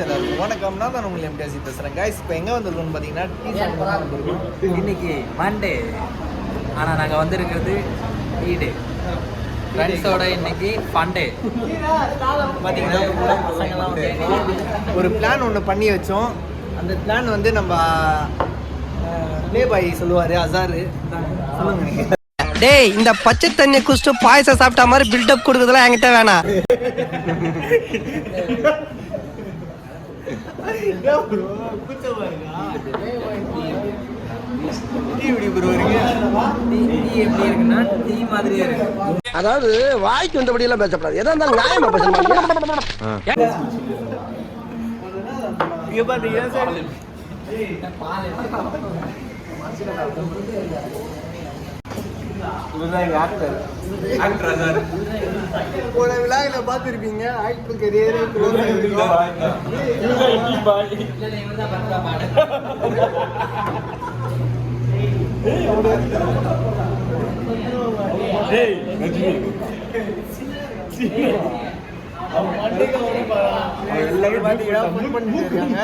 Guys எல்லாருக்கும் வணக்கம் நான் உங்களை எம்டிஎஸ்சி பேசுகிறேன் கைஸ் இப்போ எங்கே வந்திருக்கோம்னு பார்த்தீங்கன்னா டீ சாப்பிட வந்திருக்கோம். இன்னைக்கு மண்டே ஆனால் நாங்கள் வந்திருக்கிறது டே ஃப்ரெண்ட்ஸோட இன்னைக்கு ஃபண்டே பார்த்தீங்கன்னா ஒரு பிளான் ஒன்று பண்ணி வச்சோம். அந்த பிளான் வந்து நம்ம லே பாய் சொல்லுவார் அசாரு சொல்லுங்க நீங்கள் டேய் இந்த பச்சை தண்ணி குடிச்சிட்டு பாயசம் சாப்பிட்ட மாதிரி பில்டப் கொடுக்குறதுலாம் என்கிட்ட வேணாம். அதாவது வாய்க்கு வந்தபடி எல்லாம் பேசப்படாது. எதா இருந்தாலும் நியாயமா பேசணும் இங்கே பார்த்தீங்கன்னா சார்? போன விழாவில் பார்த்துருப்பீங்க ஆக்டர் கரியரே எல்லாரும் பார்த்தீங்கன்னா ஃபன் பண்ணிட்டு இருக்காங்க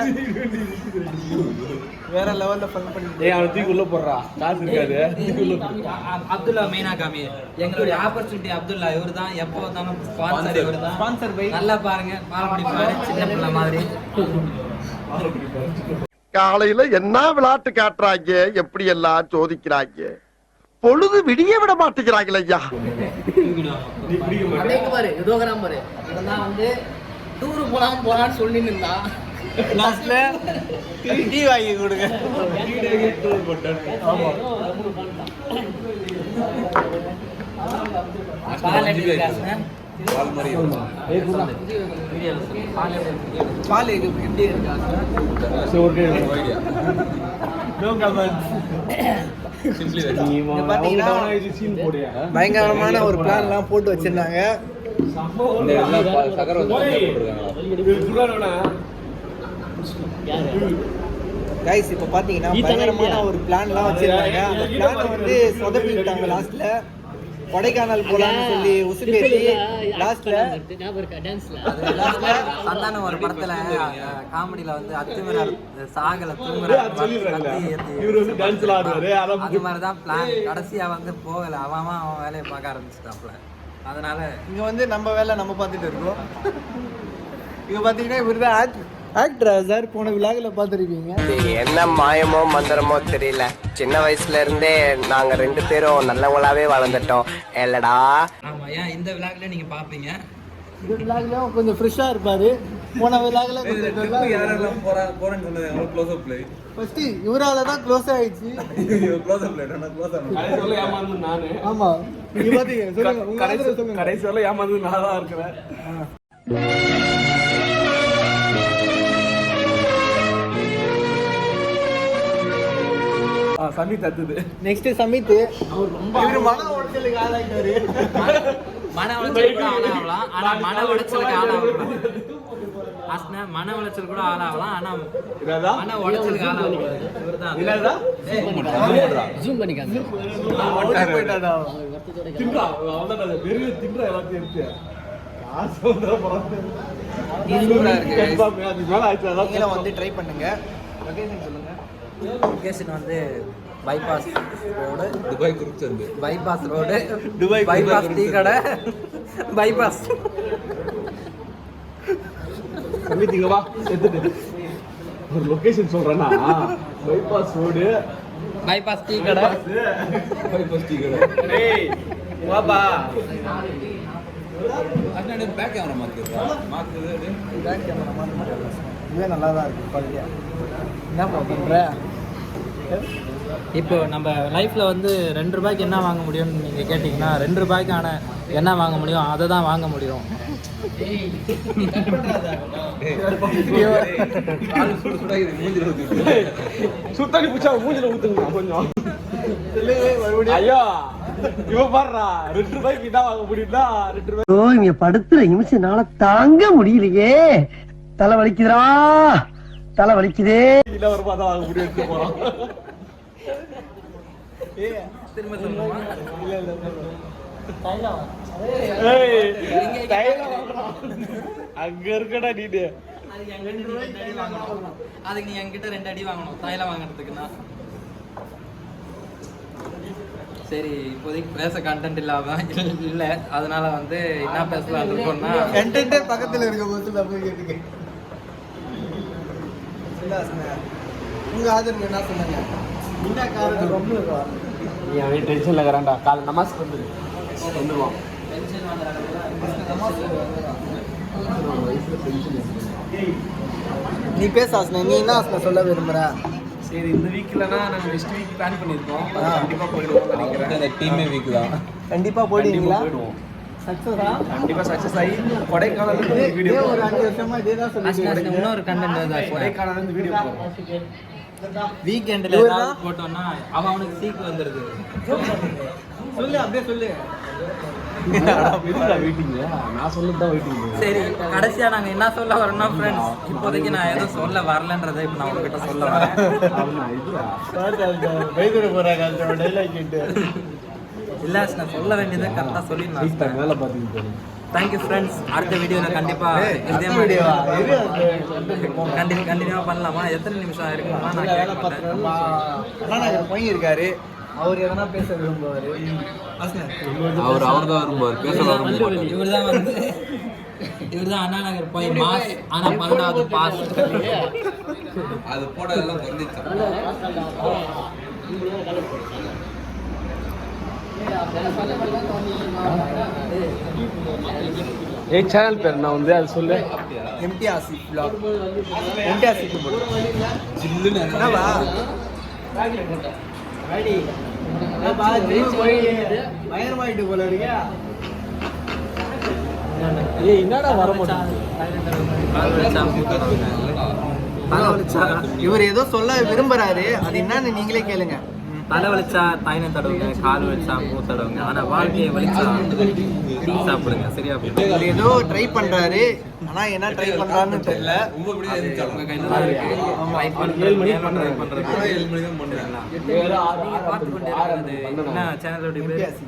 வேற லெவலில் ஃபன் பண்ணிட்டு ஏய் அவனை தூக்கி உள்ள போடுறா காசு இருக்காது அப்துல்லா மெயினா காமி எங்களுடைய ஆப்பர்ச்சுனிட்டி அப்துல்லா இவர் தான் எப்போ வந்தாலும் ஸ்பான்சர் இவர் தான் ஸ்பான்சர் பை நல்லா பாருங்க பால் குடிப்பாரு சின்ன பிள்ளை மாதிரி. காலையில என்ன விளையாட்டு காட்டுறாங்க எப்படி எல்லாம் சோதிக்கிறாங்க? பொழுது விடிய விட மாட்டேங்கிறாங்களே ஐயா. இவன் தான் வந்து டூரு போலாம் போலான்னு சொல்லி நின்றான் லாஸ்ட்ல டீ வாங்கி கொடுங்க. பால் எப்படி இருக்கு? ஒரு. பயங்கரமான ஒரு பிளான்லாம் போட்டு வச்சிருந்தாங்க? கைஸ் இப்போ பார்த்தீங்கன்னா பயங்கரமான ஒரு பிளான்லாம் வச்சிருந்தாங்க. அந்த பிளானை வந்து சொதப்பி விட்டாங்க லாஸ்ட்ல கொடைக்கானல் போலாம்னு சொல்லி உசுப்பேத்தி லாஸ்ட்ல சந்தானம் ஒரு படத்துல. காமெடியில வந்து அத்துமீறல் சாகல ஏய், தூங்குற அது சொல்லிடுறாங்கடா. கத்தி ஏத்தி இவரு வந்து dance எல்லாம் ஆடுவாரு, அதான் அது மாதிரி தான் பிளான் கடைசியா வந்து போகல. அவன் அவன் அவன் வேலையை பார்க்க ஆரம்பிச்சிட்டாப்ல அதனால இங்க வந்து நம்ம வேலை நம்ம பார்த்துட்டு இருக்கோம். இங்க பார்த்தீங்கன்னா இவர் தான் ஆக்டர் சார் போன விழாவில் பார்த்துருக்கீங்க என்ன மாயமோ மந்திரமோ தெரியல. சின்ன வயசுல இருந்தே நாங்க ரெண்டு பேரும் நல்லவங்களாவே வளர்ந்துட்டோம். இல்லடா. ஆமா ஏன் இந்த விழாக்குல நீங்க பாப்பீங்க இந்த கொஞ்சம் ஃப்ரெஷ்ஷாக இருப்பாரு. போன விழாவில் கொஞ்சம் யாரெல்லாம் போறா போறேன்னு சொன்னது அவங்க க்ளோஸ் அப் ப்ளே ஃபர்ஸ்ட் இவரால தான் க்ளோஸ் ஆயிடுச்சு. க்ளோஸ் அப் ப்ளே நான் க்ளோஸ் கடைசி வரல நானு. ஆமா. நீங்க பாத்தீங்க சொல்லுங்க உங்க கடைசி ஆதரவு சொல்லுங்க. கடைசி வரல ஏமாந்தது நான் தான் இருக்கிறேன். ஆ, சமி தத்துது. நெக்ஸ்ட் சமித் இவர் மன உடைச்சலுக்கு ஆளாயிட்டாரு. மன உளைச்சல் கூட ஆளாகலாம். ஆனா மன உளைச்சலுக்கு ஆளாகலாம். அஸ்னா மன உளைச்சல் கூட ஆளாகலாம். ஆனா? மன உளைச்சலுக்கு ஆளாகலாம்? ஜூம் போயிட்டாடா தின்றா, வெறும் எல்லாத்தையும் எடுத்து. நீங்களும் வந்து ட்ரை பண்ணுங்க. சொல்லுங்க. லொகேஷன் வந்து பைபாஸ் ரோடு துபாய் குரூப் சேர்ந்து bypass road Dubai bypass tea கடை பைபாஸ் சமீத் இங்க வா எடுத்துட்டு. ஒரு லொகேஷன் சொல்றேன்னா பைபாஸ் ரோடு பைபாஸ் டீ கடை. ஃபர்ஸ்ட் டீ கடை. டேய் வாப்பா. அண்ணா பேக் கேமரா மாத்திடுறா மாத்துது பேக் கேமரா மாதிரி இதுவே நல்லா தான் இருக்கு குவாலிட்டியா என்ன பண்ற? இப்போ நம்ம லைஃப்ல வந்து ரெண்டு ரூபாய்க்கு என்ன வாங்க முடியும்னு நீங்க கேட்டீங்கன்னா ரெண்டு ரூபாய்க்கான என்ன வாங்க முடியும் அதை தான் வாங்க முடியும். சுத்தாணி பூச்சா மூஞ்சில ஊத்துங்க கொஞ்சம். ஐயா இவ பாடுறா ரெண்டு ரூபாய்க்கு என்ன வாங்க முடியும்னா ரெண்டு ரூபாய் இங்க படுத்துற நிமிஷம்னால தாங்க முடியலையே. தலை வலிக்குதுடா தலை வலிக்குதே கிலோ வருமா தான் வாங்க முடியும் எடுத்து போறோம். அங்க இருக்கடா நீனு அதுக்கு என்கிட்ட நீ ரெண்டு அடி வாங்கணும் அதுக்கு நீ என்கிட்ட ரெண்டு அடி வாங்கணும் தைலம் வாங்குறதுக்குன்னா சரி இப்போதைக்கு பேச கண்டென்ட் இல்லாம இல்ல. அதனால வந்து என்ன பேசலாம் இருக்கோம்னா கண்டென்ட்டே பக்கத்துல இருக்க போது போய் கேட்டுக்க. உங்க ஆதரவு என்ன சொன்னாங்க? என்ன காரணம்? ரொம்ப நீ அவன் டென்ஷன்ல இருக்கிறான்டா. காலை நமாஸ்க்கு வந்து வந்துடுவான் நீ பேச ஆசனை நீ என்ன ஆசனை சொல்ல விரும்புற? சரி இந்த வீக்லனா நாங்கள் நெக்ஸ்ட் வீக் பிளான் பண்ணியிருக்கோம். கண்டிப்பாக போயிடுவோம் நினைக்கிறேன். அந்த டீமே வீக் தான். கண்டிப்பா போயிடுவீங்களா? கண்டிப்பா போயிடுவோம். கண்டிப்பா சக்சஸ் ஆகி கொடைக்கானல் வீடியோ ஒரு அஞ்சு வருஷமா இதே தான் சொல்லிட்டு இன்னொரு கண்டென்ட் கொடைக்கானல் இருந்து வீடியோ போடுறோம் வீக்கெண்ட்ல இவர்தான்? ஏதாவது போட்டோம்னா அவன் அவனுக்கு சீக்கு வந்துருது சொல்லு அப்படியே சொல்லு சரி கடைசியா நாங்க என்ன சொல்ல வரோம்னா ஃப்ரெண்ட்ஸ் இப்போதைக்கு நான் எதுவும் சொல்ல வரலன்றதை இப்போ நான் உங்ககிட்ட சொல்ல வரேன் இல்ல நான் சொல்ல வேண்டியதை கரெக்டா சொல்லிடலாம் சீக்கிரம் மேலே பார்த்தீங்க தேங்க்யூ ஃப்ரெண்ட்ஸ் அடுத்த வீடியோல கண்டிப்பா இதே மாதிரி வீடியோவா இது கண்டிப்பா கண்டினியூவா பண்ணலாமா? எத்தனை நிமிஷம் இருக்குமா? நான் வேலை பையன் இருக்காரு. அவர் எதனா பேச விரும்புவாரு. அவர் அவர் தான் வரும்போது பேச வரும்போது இவர் தான் வந்து இவர் தான் அண்ணா நகர் போய் மாஸ் ஆனா பன்னெண்டாவது பாஸ். அது போட்டதெல்லாம் குறைஞ்சிச்சு ஏய் சேனல் பேர் நான் வந்து அது சொல்லு. MD Asif vlog MD Asif என்னவா பயங்கரமாயிட்டு போல இருக்கியா ஏய் என்னடா வர மாட்டேன் இவர் ஏதோ சொல்ல விரும்புறாரு. அது என்னன்னு நீங்களே கேளுங்க. தலை வலிச்சா தைனம் தடவுங்க கால் வலிச்சா மூ தடவுங்க ஆனா வாழ்க்கையை வலிச்சா டீ சாப்பிடுங்க சரியா போயிடும். ஏதோ ட்ரை பண்றாரு. ஆனா என்ன ட்ரை பண்றாருன்னு தெரியல. ரொம்ப பிடிச்சா இருந்துச்சு உங்க கையில தான் இருக்கு ட்ரை பண்றது ட்ரை பண்றது ஏழு மணி தான் பண்ணுறேன் நீங்க பார்த்து கொண்டு இருக்கிறது என்ன சேனலோட பேர்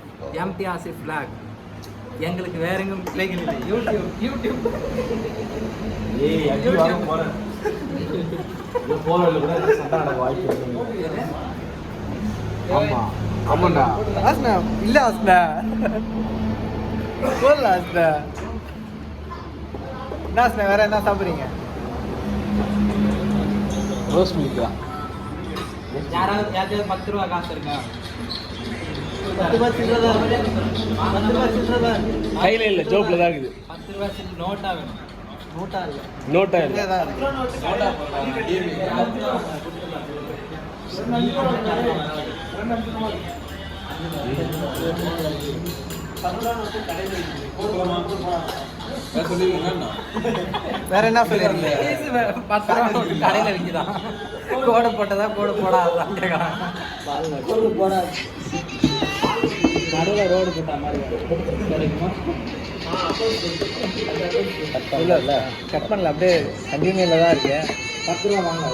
எம்டி ஆசிப் ஃபிளாக் எங்களுக்கு வேற எங்கும் பிள்ளைகள் இல்லை யூடியூப் யூடியூப் ஏய் போறேன் போறதுல கூட சண்டை நடக்க வாய்ப்பு இருக்கு. ஆமா. ஆமாண்டா. ஆஸ்னா இல்ல ஆஸ்னா போடல ஆஸ்னா என்ன ஆஸ்னா வேற என்ன சாப்பிடுறீங்க? ரோஸ் மில்க் தான். யாராவது யாராவது பத்து ரூபா காசு இருக்கா. கையில இல்ல ஜோப்ல தான் இருக்குது. பத்து ரூபா நோட்டா வேணும். நோட்டா இல்ல. நோட்டா இல்ல. சொல்லிருக்கீங்க வேற என்ன நோட்டு கடையில விற்கிறான். கோடை போட்டதா கோடை போடாதான் கேட்கறான் நடுவில் ரோடு போட்ட மாதிரி கிடைக்குமா இல்ல இல்ல. கட் பண்ணல அப்படியே கண்டினியூல தான் இருக்கு பத்து ரூபா வாங்க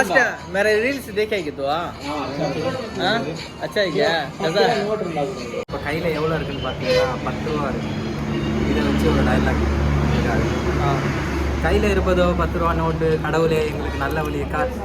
ಅಷ್ಟ ಮೇರೆ ರೀಲ್ಸ್ ಬೇಕಾಗಿತ್ತು. ಅಚ್ಚಾ ಈಗ இப்போ கையில் எவ்வளோ இருக்குன்னு பார்த்தீங்கன்னா பத்து ரூபா இருக்குது இதை வச்சு ஒரு டைலாக் கையில் இருப்பதோ பத்து ரூபா நோட்டு கடவுளே எங்களுக்கு நல்ல வழியை காட்டு